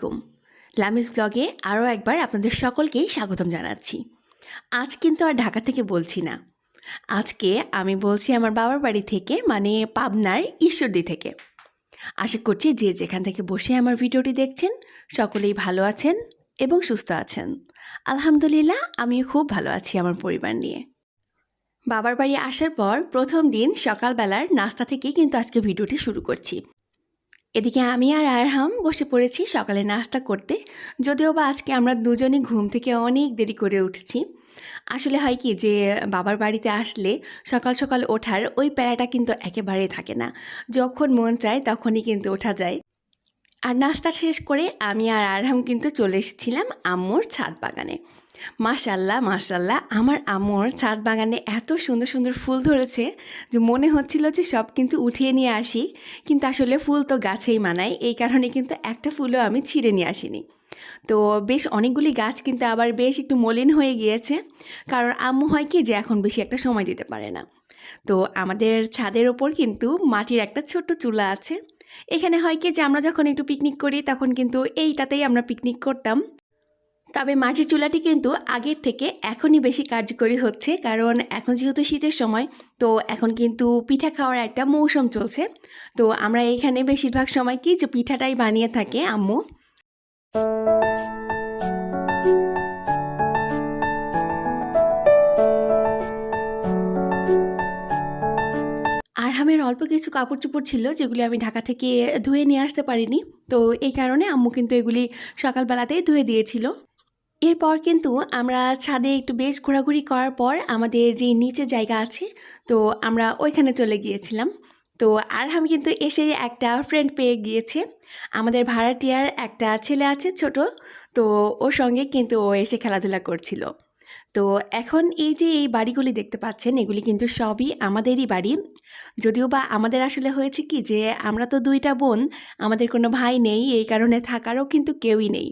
আলাইকুম। লামিস ব্লগে আরও একবার আপনাদের সকলকেই স্বাগতম জানাচ্ছি। আজ কিন্তু আর ঢাকা থেকে বলছি না। আজকে আমি বলছি আমার বাবার বাড়ি থেকে মানে পাবনার ঈশ্বরদী থেকে। আশা করছি যে যেখান থেকে বসে আমার ভিডিওটি দেখছেন, সকলেই ভালো আছেন এবং সুস্থ আছেন। আলহামদুলিল্লাহ, আমিও খুব ভালো আছি আমার পরিবার নিয়ে। বাবার বাড়ি আসার পর প্রথম দিন সকালবেলার নাস্তা থেকেই কিন্তু আজকে ভিডিওটি শুরু করছি। এদিকে আমি আর আরহাম বসে পড়েছি সকালে নাস্তা করতে। যদিও বা আজকে আমরা দুজনই ঘুম থেকে অনেক দেরি করে উঠেছি। আসলে হয় কি যে, বাবার বাড়িতে আসলে সকাল সকাল ওঠার ওই প্যারাটা কিন্তু একেবারে থাকে না। যখন মন চায় তখনই কিন্তু ওঠা যায়। আর নাস্তা শেষ করে আমি আর আরহাম কিন্তু চলে এসেছিলাম আম্মুর ছাদ বাগানে। মাশাল্লাহ মাশাল্লাহ। আমার আম্মুর ছাদ বাগানে এত সুন্দর সুন্দর ফুল ধরেছে যে মনে হচ্ছিল যে সব কিন্তু উঠিয়ে নিয়ে আসি। কিন্তু আসলে ফুল তো গাছেই মানায়, এই কারণে কিন্তু একটা ফুলও আমি ছিঁড়ে নিয়ে আসিনি। তো বেশ অনেকগুলি গাছ কিন্তু আবার বেশ একটু মলিন হয়ে গিয়েছে। কারণ আম্মু হয় কি যে এখন বেশি একটা সময় দিতে পারে না। তো আমাদের ছাদের ওপর কিন্তু মাটির একটা ছোট্ট চুলা আছে। এখানে হয় কি যে আমরা যখন একটু পিকনিক করি তখন কিন্তু এইটাতেই আমরা পিকনিক করতাম। তবে মাটির চুলাটি কিন্তু আগের থেকে এখনই বেশি কার্যকরী হচ্ছে, কারণ এখন যেহেতু শীতের সময়, তো এখন কিন্তু পিঠা খাওয়ার একটা মৌসুম চলছে। তো আমরা এখানে বেশিরভাগ সময় কি যে পিঠাটাই বানিয়ে থাকে, আম্মু? আরহামের অল্প কিছু কাপড় চোপড় ছিল, যেগুলি আমি ঢাকা থেকে ধুয়ে নিয়ে আসতে পারিনি। তো এই কারণে আম্মু কিন্তু এগুলি সকালবেলাতেই ধুয়ে দিয়েছিল। এরপর কিন্তু আমরা ছাদে একটু বেশ ঘোরাঘুরি করার পর আমাদের যে নিচে জায়গা আছে, তো আমরা ওইখানে চলে গিয়েছিলাম। তো আর আমি কিন্তু এসে একটা ফ্রেন্ড পেয়ে গিয়েছে। আমাদের ভাড়াটিয়ার একটা ছেলে আছে ছোট, তো ওর সঙ্গে কিন্তু ও এসে খেলাধুলা করছিল। তো এখন এই যে এই বাড়িগুলি দেখতে পাচ্ছেন, এগুলি কিন্তু সবই আমাদেরই বাড়ি। যদিও বা আমাদের আসলে হয়েছে কি যে আমরা তো দুইটা বোন, আমাদের কোনো ভাই নেই, এই কারণে থাকারও কিন্তু কেউই নেই।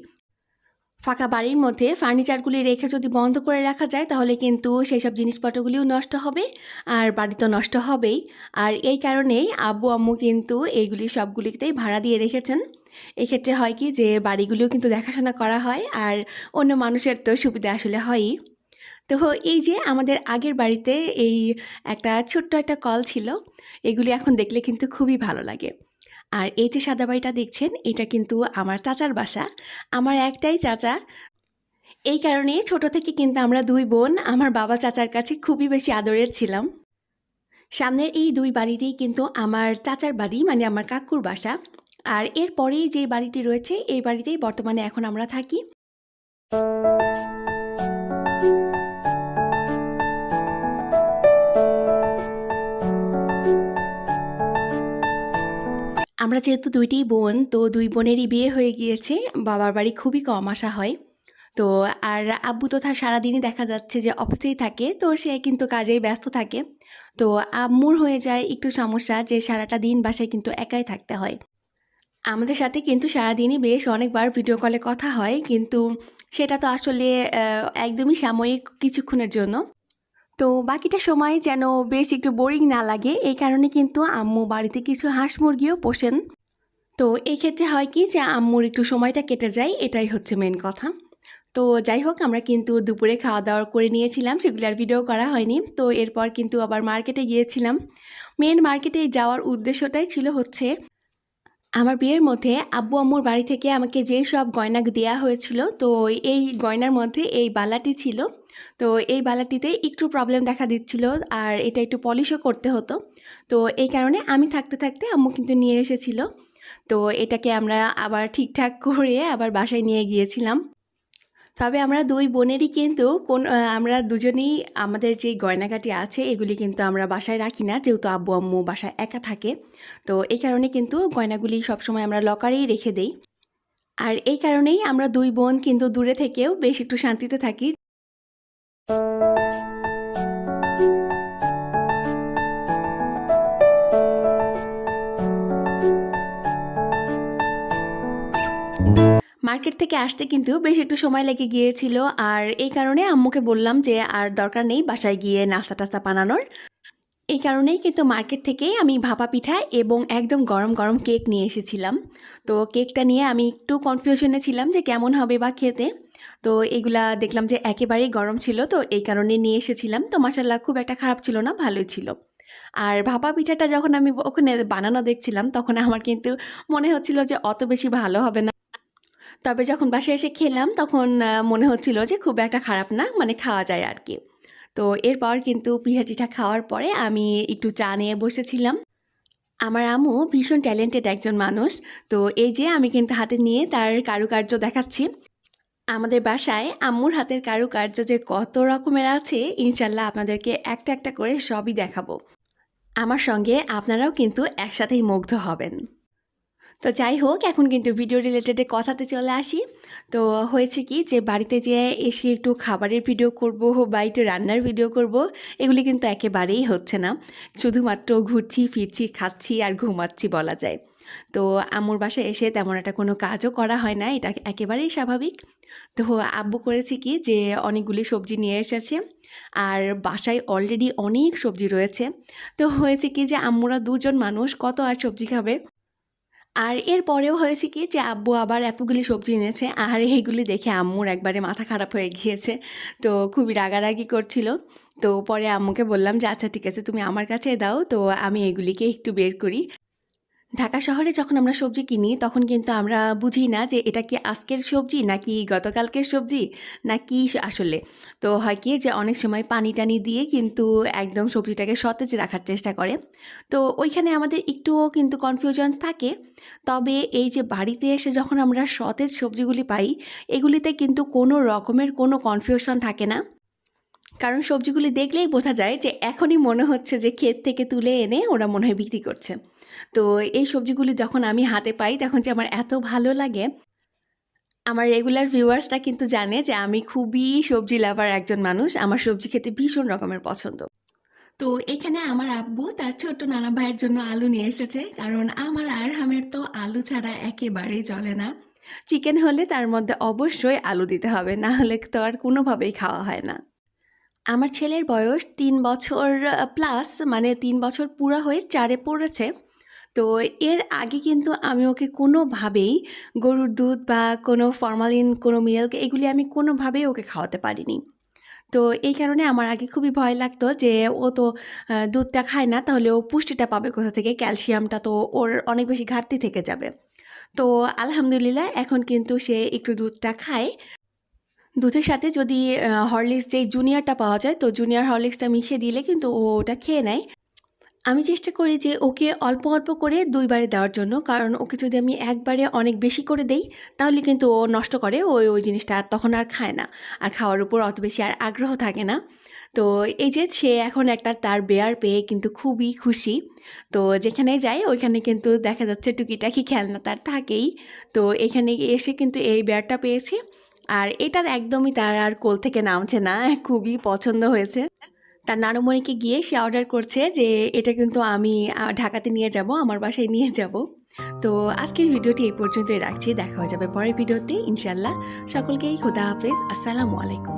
ফাঁকা বাড়ির মধ্যে ফার্নিচারগুলি রেখে যদি বন্ধ করে রাখা যায়, তাহলে কিন্তু সেই সব জিনিসপত্রগুলিও নষ্ট হবে আর বাড়ি তো নষ্ট হবেই। আর এই কারণেই আব্বু আম্মু কিন্তু এইগুলি সবগুলিতেই ভাড়া দিয়ে রেখেছেন। এক্ষেত্রে হয় কি যে বাড়িগুলিও কিন্তু দেখাশোনা করা হয় আর অন্য মানুষের তো সুবিধা আসলে হয়ই। তো এই যে আমাদের আগের বাড়িতে এই একটা ছোট্ট একটা কল ছিল, এগুলি এখন দেখলে কিন্তু খুবই ভালো লাগে। আর এই যে সাদা বাড়িটা দেখছেন, এটা কিন্তু আমার চাচার বাসা। আমার একটাই চাচা। এই কারণে ছোট থেকে কিন্তু আমরা দুই বোন, আমার বাবা চাচার কাছে খুবই বেশি আদরের ছিলাম। সামনের এই দুই বাড়িতেই কিন্তু আমার চাচার বাড়ি মানে আমার কাকুর বাসা। আর এরপরেই যে বাড়িটি রয়েছে, এই বাড়িতেই বর্তমানে এখন আমরা থাকি। আমরা যেহেতু দুইটি বোন, তো দুই বোনেরই বিয়ে হয়ে গিয়েছে, বাবার বাড়ি খুবই কম আসা হয়। তো আর আব্বু তথা সারাদিনই দেখা যাচ্ছে যে অফিসেই থাকে, তো সে কিন্তু কাজেই ব্যস্ত থাকে। তো আম্মুর হয়ে যায় একটু সমস্যা যে সারাটা দিন বাসায় কিন্তু একাই থাকতে হয়। আমাদের সাথে কিন্তু সারাদিনই বেশ অনেকবার ভিডিও কলে কথা হয়, কিন্তু সেটা তো আসলে একদমই সাময়িক কিছুক্ষণের জন্য। তো বাকিটা সময় যেন বেশ একটু বোরিং না লাগে, এই কারণে কিন্তু আম্মু বাড়িতে কিছু হাঁস মুরগিও পোষেন। তো এই ক্ষেত্রে হয় কি যে আম্মুর একটু সময়টা কেটে যায়, এটাই হচ্ছে মেন কথা। তো যাই হোক, আমরা কিন্তু দুপুরে খাওয়া দাওয়া করে নিয়েছিলাম, সেগুলো আর ভিডিও করা হয়নি। তো এরপর কিন্তু আবার মার্কেটে গিয়েছিলাম। মেন মার্কেটে যাওয়ার উদ্দেশ্যটাই ছিল হচ্ছে আমার বিয়ের মধ্যে আব্বু আম্মুর বাড়ি থেকে আমাকে যে সব গয়না দেওয়া হয়েছিল, তো এই গয়নার মধ্যে এই বালাটি ছিল। তো এই বালাটিতে একটু প্রবলেম দেখা দিচ্ছিল আর এটা একটু পলিশও করতে হতো। তো এই কারণে আমি থাকতে থাকতে আম্মু কিন্তু নিয়ে এসেছিল। তো এটাকে আমরা আবার ঠিকঠাক করে আবার বাসায় নিয়ে গিয়েছিলাম। তবে আমরা দুই বোনেরই কিন্তু কোন আমরা দুজনেই আমাদের যে গয়নাগাটি আছে, এগুলি কিন্তু আমরা বাসায় রাখি না, যেহেতু আব্বু আম্মু বাসায় একা থাকে। তো এই কারণে কিন্তু গয়নাগুলি সবসময় আমরা লকারেই রেখে দেই। আর এই কারণেই আমরা দুই বোন কিন্তু দূরে থেকেও বেশ একটু শান্তিতে থাকি। মার্কেট থেকে আসতে কিন্তু বেশ একটু সময় লেগে গিয়েছিল। আর এই কারণে আম্মুকে বললাম যে, আর দরকার নেই, বাসায় গিয়ে নাস্তা টাস্তা বানানোর। এই কারণেই কিন্তু মার্কেট থেকে আমি ভাপা পিঠা এবং একদম গরম গরম কেক নিয়ে এসেছিলাম। তো কেকটা নিয়ে আমি একটু কনফিউশনে ছিলাম যে, কেমন হবে বা খেতে। তো এগুলা দেখলাম যে, একেবারেই গরম ছিল। তো এই কারণে নিয়ে এসেছিলাম। তো মাসাল্লাহ খুব একটা খারাপ ছিল না, ভালোই ছিল। আর ভাপা পিঠাটা যখন আমি ওখানে বানানো দেখছিলাম, তখন আমার কিন্তু মনে হচ্ছিল যে, অত বেশি ভালো হবে না। তবে যখন বাসায় এসে খেলাম, তখন মনে হচ্ছিল যে খুব একটা খারাপ না মানে খাওয়া যায় আর কি তো এরপর কিন্তু পিঠা টিঠা খাওয়ার পরে আমি একটু চা নিয়ে বসেছিলাম। আমার আম্মু ভীষণ ট্যালেন্টেড একজন মানুষ, তো এই যে আমি কিন্তু হাতে নিয়ে তার কারুকার্য দেখাচ্ছি। আমাদের বাসায় আম্মুর হাতের কারুকার্য যে কত রকমের আছে, ইনশাল্লাহ আপনাদেরকে একটা একটা করে সবই দেখাবো। আমার সঙ্গে আপনারাও কিন্তু একসাথেই মুগ্ধ হবেন। তো যাই হোক, এখন কিন্তু ভিডিও রিলেটেডে কথাতে চলে আসি। তো হয়েছে কি যে, বাড়িতে যে এসে একটু খাবারের ভিডিও করব বা একটু রান্নার ভিডিও করব, এগুলি কিন্তু একেবারেই হচ্ছে না। শুধুমাত্র ঘুরছি, ফিরছি, খাচ্ছি আর ঘুমাচ্ছি বলা যায়। তো আম্মুর বাসায় এসে তেমন একটা কোনো কাজও করা হয় না, এটা একেবারেই স্বাভাবিক। তো আব্বু করেছে কি যে, অনেকগুলি সবজি নিয়ে এসেছে আর বাসায় অলরেডি অনেক সবজি রয়েছে। তো হয়েছে কি যে, আম্মুরা দুজন মানুষ, কত আর সবজি খাবে? আর এর পরেও হয়েছে কি যে আব্বু আবার এতগুলি সবজি এনেছে, আর এইগুলি দেখে আম্মুর একবারে মাথা খারাপ হয়ে গিয়েছে। তো খুবই রাগারাগি করছিল। তো পরে আম্মুকে বললাম যে আচ্ছা ঠিক আছে, তুমি আমার কাছে দাও, তো আমি এগুলিকে একটু বের করি। ঢাকা শহরে যখন আমরা সবজি কিনি, তখন কিন্তু আমরা বুঝি না যে এটা কি আজকের সবজি নাকি গতকালকের সবজি না কি আসলে। তো হয় কি যে অনেক সময় পানি টানি দিয়ে কিন্তু একদম সবজিটাকে সতেজ রাখার চেষ্টা করে। তো ওইখানে আমাদের একটুও কিন্তু কনফিউশন থাকে। তবে এই যে বাড়িতে এসে যখন আমরা সতেজ সবজিগুলি পাই, এগুলিতে কিন্তু কোনো রকমের কোনো কনফিউশন থাকে না। কারণ সবজিগুলি দেখলেই বোঝা যায় যে এখনই মনে হচ্ছে যে ক্ষেত থেকে তুলে এনে ওরা মনে হয় বিক্রি করছে। তো এই সবজিগুলি যখন আমি হাতে পাই তখন যে আমার এত ভালো লাগে। আমার রেগুলার ভিউয়ার্সটা কিন্তু জানে যে আমি খুবই সবজি লাভার একজন মানুষ। আমার সবজি খেতে ভীষণ রকমের পছন্দ। তো এখানে আমার আব্বু তার ছোট্ট নানা ভাইয়ের জন্য আলু নিয়ে এসেছে। কারণ আমার আর হামের তো আলু ছাড়া একেবারেই চলে না। চিকেন হলে তার মধ্যে অবশ্যই আলু দিতে হবে, না হলে তো আর কোনোভাবেই খাওয়া হয় না। আমার ছেলের বয়স তিন বছর প্লাস মানে তিন বছর পুরা হয়ে চারে পড়েছে। তো এর আগে কিন্তু আমি ওকে কোনোভাবেই গরুর দুধ বা কোনো ফরমালিন কোনো মিল্ক এগুলি আমি কোনোভাবেই ওকে খাওয়াতে পারিনি। তো এই কারণে আমার আগে খুবই ভয় লাগতো যে ও তো দুধটা খায় না, তাহলে ও পুষ্টিটা পাবে কোথা থেকে? ক্যালসিয়ামটা তো ওর অনেক বেশি ঘাটতি থেকে যাবে। তো আলহামদুলিল্লাহ, এখন কিন্তু সে একটু দুধটা খায়। দুধের সাথে যদি হরলিক্স যেই জুনিয়রটা পাওয়া যায়, তো জুনিয়র হরলিক্সটা মিশিয়ে দিলে কিন্তু ও ওটা খেয়ে নেয়। আমি চেষ্টা করি যে ওকে অল্প অল্প করে দুইবারে দেওয়ার জন্য, কারণ ওকে যদি আমি একবারে অনেক বেশি করে দেই, তাহলে কিন্তু ও নষ্ট করে ওই ওই জিনিসটা আর তখন আর খায় না। আর খাওয়ার উপর অত বেশি আর আগ্রহ থাকে না। তো এই যে সে এখন একটা তার বেয়ার পেয়ে কিন্তু খুবই খুশি। তো যেখানে যায়, ওইখানে কিন্তু দেখা যাচ্ছে টুকিটাকি খেলনা তার থাকেই। তো এখানে এসে কিন্তু এই বেয়ারটা পেয়েছে। আর এটা একদমই তার আর কোল থেকে নামছে না, খুবই পছন্দ হয়েছে। তার নানুমণিকে গিয়ে সে অর্ডার করছে যে, এটা কিন্তু আমি ঢাকাতে নিয়ে যাব, আমার বাসায় নিয়ে যাব। তো আজকের ভিডিওটি এই পর্যন্তই রাখছি, দেখা হয়ে যাবে পরের ভিডিওতে। ইনশাল্লাহ সকলকেই খোদা হাফেজ, আসসালামু আলাইকুম।